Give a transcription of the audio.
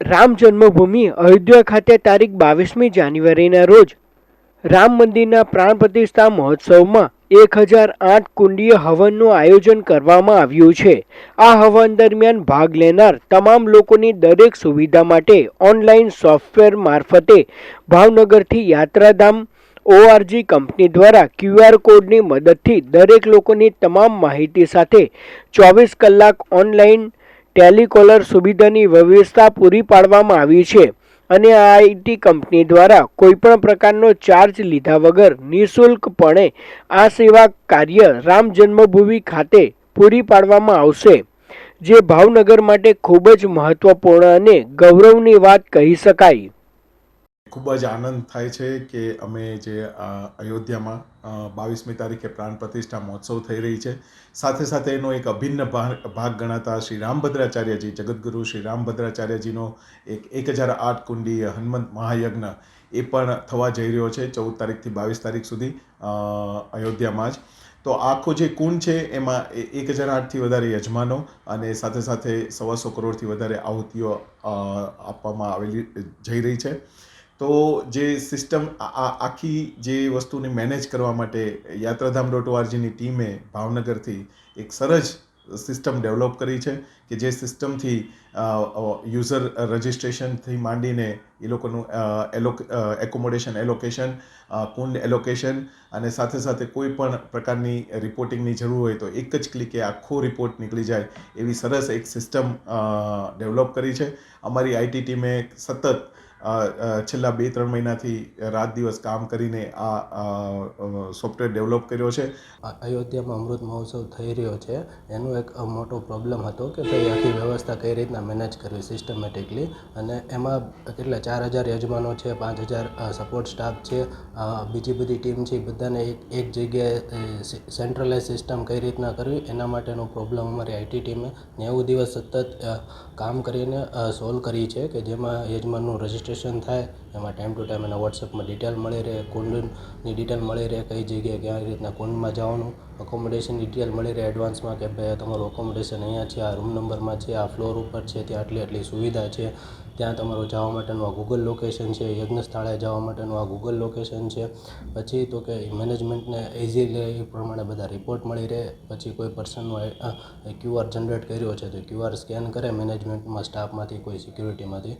રામ જન્મભૂમિ અયોધ્યા ખાતે તારીખ બાવીસમી જાન્યુઆરીના રોજ રામ મંદિરના પ્રાણ પ્રતિષ્ઠા મહોત્સવમાં એક હજાર આઠ કુંડીય હવનનું આયોજન કરવામાં આવ્યું છે. આ હવન દરમિયાન ભાગ લેનાર તમામ લોકોની દરેક સુવિધા માટે ઓનલાઈન સોફ્ટવેર મારફતે ભાવનગરથી યાત્રાધામ ઓઆરજી કંપની દ્વારા ક્યુઆર કોડની મદદથી દરેક લોકોની તમામ માહિતી સાથે ચોવીસ કલાક ઓનલાઈન ટેલિકોલર સુવિધાની વ્યવસ્થા પૂરી પાડવામાં આવી છે અને આઈટી કંપની દ્વારા કોઈપણ પ્રકારનો ચાર્જ લીધા વગર નિઃશુલ્કપણે આ સેવા કાર્ય રામ જન્મભૂમિ ખાતે પૂરી પાડવામાં આવશે, જે ભાવનગર માટે ખૂબ જ મહત્વપૂર્ણ અને ગૌરવની વાત કહી શકાય. ખૂબ જ આનંદ થાય છે કે અમે જે અયોધ્યામાં બાવીસમી તારીખે પ્રાણ પ્રતિષ્ઠા મહોત્સવ થઈ રહી છે. સાથે સાથે એનો એક અભિન્ન ભાગ ગણાતા શ્રી રામભદ્રાચાર્યજી, જગદગુરુ શ્રી રામભદ્રાચાર્યજીનો એક એક હજાર આઠ કુંડી હનુમંત મહાયજ્ઞ એ પણ થવા જઈ રહ્યો છે ચૌદ તારીખથી બાવીસ તારીખ સુધી અયોધ્યામાં જ. તો આખો જે કુંડ છે એમાં એક હજાર આઠથી વધારે યજમાનો અને સાથે સાથે સવાસો કરોડથી વધારે આહુતિઓ આપવામાં આવેલી, જઈ રહી છે. તો જે સિસ્ટમ આખી જે વસ્તુને મેનેજ કરવા માટે યાત્રાધામ ડોટ ઓઆરજીની ટીમે ભાવનગરથી એક સરસ સિસ્ટમ ડેવલપ કરી છે કે જે સિસ્ટમથી યુઝર રજિસ્ટ્રેશનથી માંડીને એ લોકોનું એલોક એકોમોડેશન એલોકેશન કુંડ એલોકેશન અને સાથે સાથે કોઈ પણ પ્રકારની રિપોર્ટિંગની જરૂર હોય તો એક જ ક્લિકે આખો રિપોર્ટ નીકળી જાય એવી સરસ એક સિસ્ટમ ડેવલપ કરી છે. અમારી આઈટી ટીમે સતત છેલ્લા બે ત્રણ મહિનાથી રાત દિવસ કામ કરીને આ સોફ્ટવેર ડેવલપ કર્યો છે. અયોધ્યામાં અમૃત મહોત્સવ થઈ રહ્યો છે. એનો એક મોટો પ્રોબ્લેમ હતો કે ભાઈ આખી વ્યવસ્થા કઈ રીતના મેનેજ કરવી સિસ્ટમેટિકલી અને એમાં કેટલા, ચાર હજાર યજમાનો છે, પાંચ હજાર સપોર્ટ સ્ટાફ છે બીજી બધી ટીમ છે બધાને એક એક જગ્યાએ સેન્ટ્રલાઇઝ સિસ્ટમ કઈ રીતના કરવી એના માટેનો પ્રોબ્લેમ અમારી આઈટી ટીમે નેવું દિવસ સતત કામ કરીને સોલ્વ કરી છે કે જેમાં યજમાનનું રજિસ્ટ્રેશન થાય, એમાં ટાઈમ ટુ ટાઈમ એના વોટ્સઅપમાં ડિટેલ મળી રહે, કુંડની ડિટેલ મળી રહે, કઈ જગ્યાએ કઈ રીતના કુંડમાં જવાનું અકોમોડેશનની ડિટેલ મળી રહે એડવાન્સમાં કે ભાઈ તમારું અકોમોડેશન અહીંયા છે, આ રૂમ નંબરમાં છે, આ ફ્લોર ઉપર છે, ત્યાં આટલી આટલી સુવિધા છે, ત્યાં તમારું જવા માટેનું આ ગૂગલ લોકેશન છે યજ્ઞ સ્થળે જવા માટેનું આ ગૂગલ લોકેશન છે, પછી તો કે મેનેજમેન્ટને ઇઝીલી એ પ્રમાણે બધા રિપોર્ટ મળી રહે, પછી કોઈ પર્સનનો ક્યુઆર જનરેટ કર્યો છે, તો ક્યુઆર સ્કેન કરે મેનેજમેન્ટમાં સ્ટાફમાંથી કોઈ સિક્યુરિટીમાંથી